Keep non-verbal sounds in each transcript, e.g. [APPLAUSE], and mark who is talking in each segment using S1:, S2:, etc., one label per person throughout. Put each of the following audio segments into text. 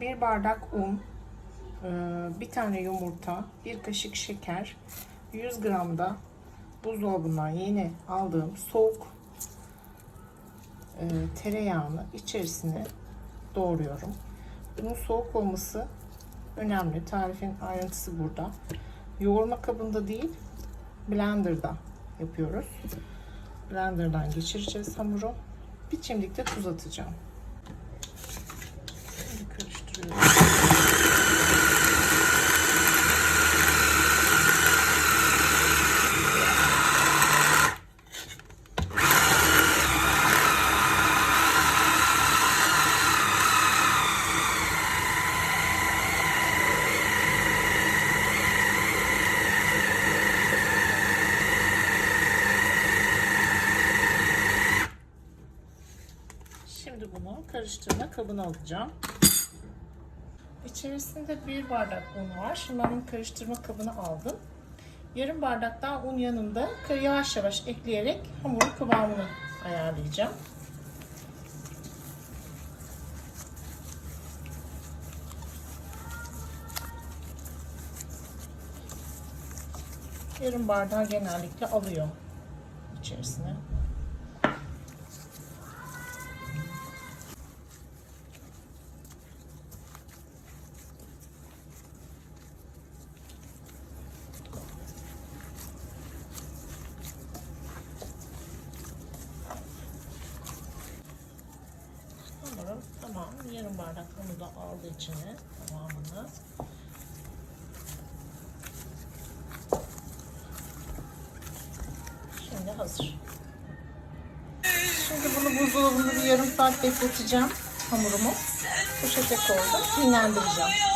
S1: Bir bardak un, e, bir tane yumurta, bir kaşık şeker, 100 gram da buzdolabından yeni aldığım soğuk e, tereyağını içerisine doğruyorum. Bunun soğuk olması önemli. Tarifin ayrıntısı burada. Yoğurma kabında değil, blenderda yapıyoruz. Blenderdan geçireceğiz hamuru. Bir çimdik de tuz atacağım. Şimdi karıştırıyorum. Şimdi bunu karıştırma kabına alacağım. İçerisinde bir bardak un var. Şimdi ben karıştırma kabına aldım. Yarım bardak daha un yanında yavaş yavaş ekleyerek hamurun kıvamını ayarlayacağım. Yarım bardağı genellikle alıyor içerisine. Tamam. Yarım bardak unu da aldı içine tamamını. Şimdi hazır. Şimdi bunu buzdolabında bir yarım saat bekleteceğim hamurumu. Poşete koydum. Dinlendireceğim.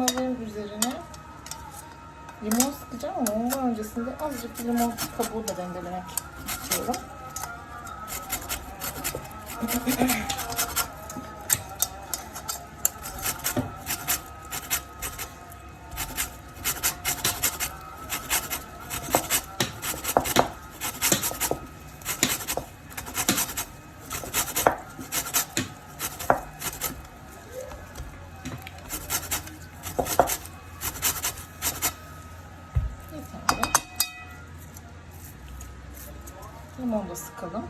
S1: Elmaların üzerine limon sıkacağım ama ondan öncesinde azıcık limon kabuğu da rendelemek istiyorum. [CLEARS THROAT] Bir tane limon da sıkalım.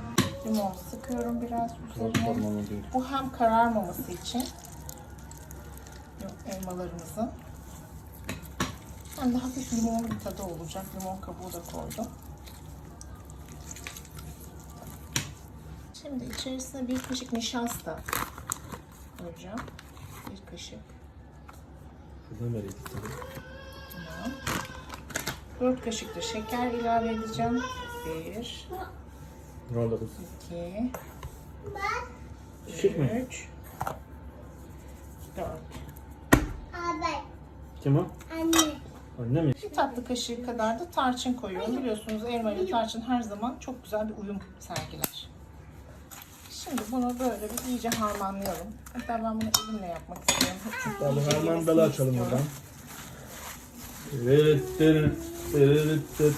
S1: Limon sıkıyorum biraz üzerine. Bu hem kararmaması için elmalarımızın hem de hafif limonlu bir tadı olacak. Limon kabuğu da koydum. Şimdi içerisine bir kaşık nişasta koyacağım. Bir kaşık.
S2: Şuradan vereydik tabii.
S1: Tamam. 4 kaşık da şeker ilave edeceğim. 1,
S2: Ne oldu kız?
S1: 2,
S2: Şık mı?
S1: 3, 4.
S3: Abi,
S2: Kim o?
S3: anne.
S2: Anne mi?
S1: Bir tatlı kaşığı kadar da tarçın koyuyorum. Biliyorsunuz elma ile tarçın her zaman çok güzel bir uyum sergiler. Şimdi bunu böyle bir iyice harmanlayalım. Hatta ben bunu elimle yapmak istiyorum. Çünkü
S2: Abi
S1: iyice
S2: hemen
S1: yemesini
S2: bela açalım
S1: istiyorum.
S2: oradan. Evet, evet, evet, evet.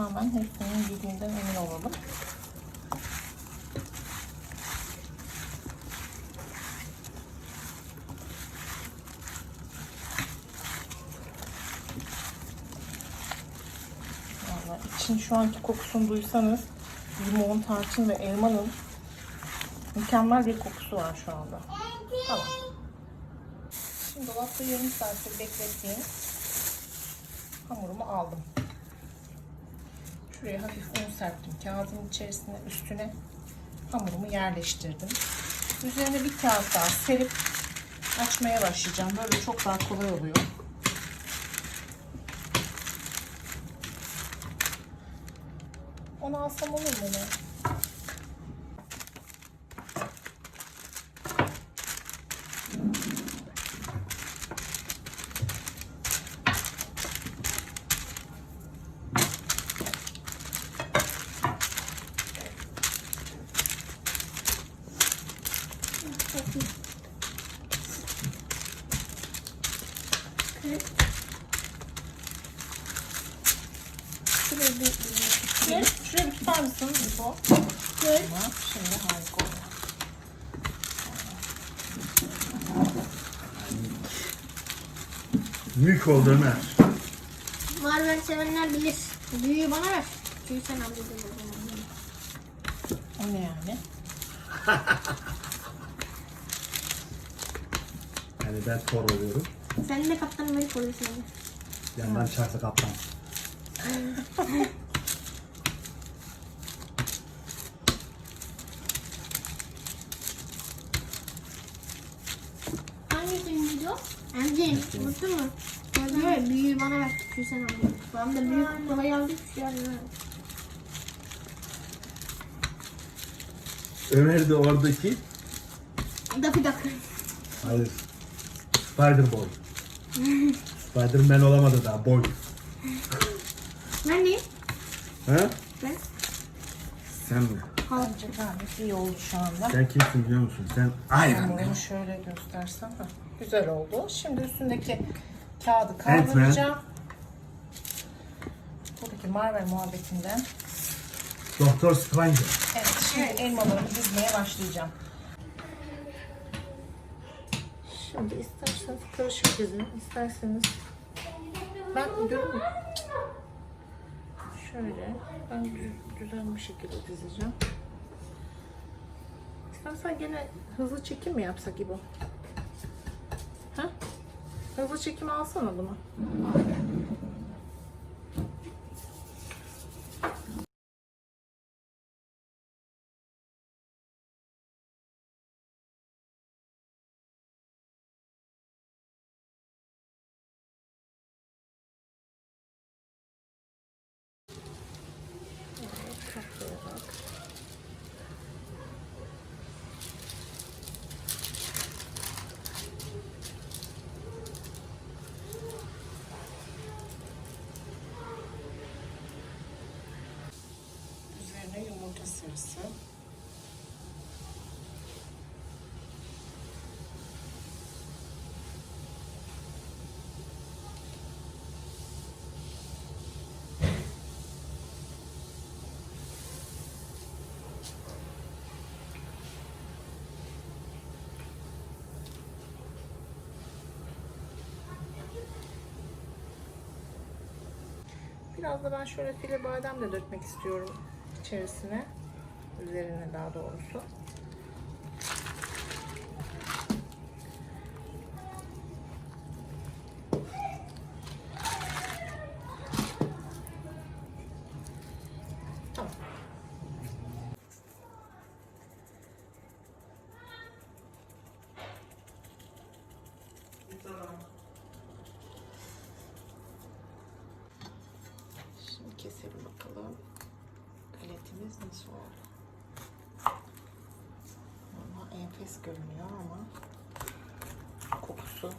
S1: Tamamen hepsinin birbirinden emin olalım. Vallahi için şu anki kokusunu duysanız limon, tarçın ve elmanın mükemmel bir kokusu var şu anda. Tamam. Şimdi dolapta yarım saattir beklettiğim hamurumu aldım. Şuraya hafif un serptim. Kağıdın içerisine üstüne hamurumu yerleştirdim. Üzerine bir kağıt daha serip açmaya başlayacağım. Böyle çok daha kolay oluyor. Onu alsam olur mu? Şuraya bir, şuraya, şuraya bir tutar mısın İbo? Evet. Tamam, şimdi harika oluyor.
S2: Mük oldu Ömer.
S3: Marvel sevenler bilir. Büyüğü bana ver. Çünkü sen aldın.
S1: O ne yani? [LAUGHS]
S2: Yani ben Thor oluyorum.
S3: Sen de Kaptan Amerika oluyorsun.
S2: Yandan çarpsa kaptan. [LAUGHS]
S3: Hangisiydi o? Emcin. Unuttun mu? Evet, büyüğü bana ver. Çünkü sen aldın. Ben de büyük kutuyu aldım. Şu an
S2: Ömer de oradaki
S3: Daffy Duck.
S2: hayır. Spider Boy. Spider-Man olamadı daha boy.
S3: Ben neyim?
S2: Ha?
S3: Ben.
S2: Sen mi?
S1: Bence gayet iyi oldu şu anda.
S2: Sen kimsin biliyor musun? Sen Iron Man.
S1: Hamurunu şöyle göstersem. Güzel oldu. Şimdi üstündeki kağıdı kaldıracağım. Buradaki Marvel muhabbetinden.
S2: Doktor Stranger.
S1: Evet, şimdi elmalarımı dizmeye başlayacağım. Şimdi isterseniz karışık dizin, isterseniz ben görün Şöyle, ben dü- düzenli bir şekilde dizeceğim. İstersen gene hızlı çekim mi yapsak gibi? Ha? Hızlı çekim alsana bunu. Katlayarak. Üzerine yumurta sarısı. Biraz da ben şöyle file badem de dökmek istiyorum içerisine. Üzerine daha doğrusu. Tamam. Şimdi keselim bakalım. Galetimiz nasıl oldu? Enfes görünüyor ama kokusu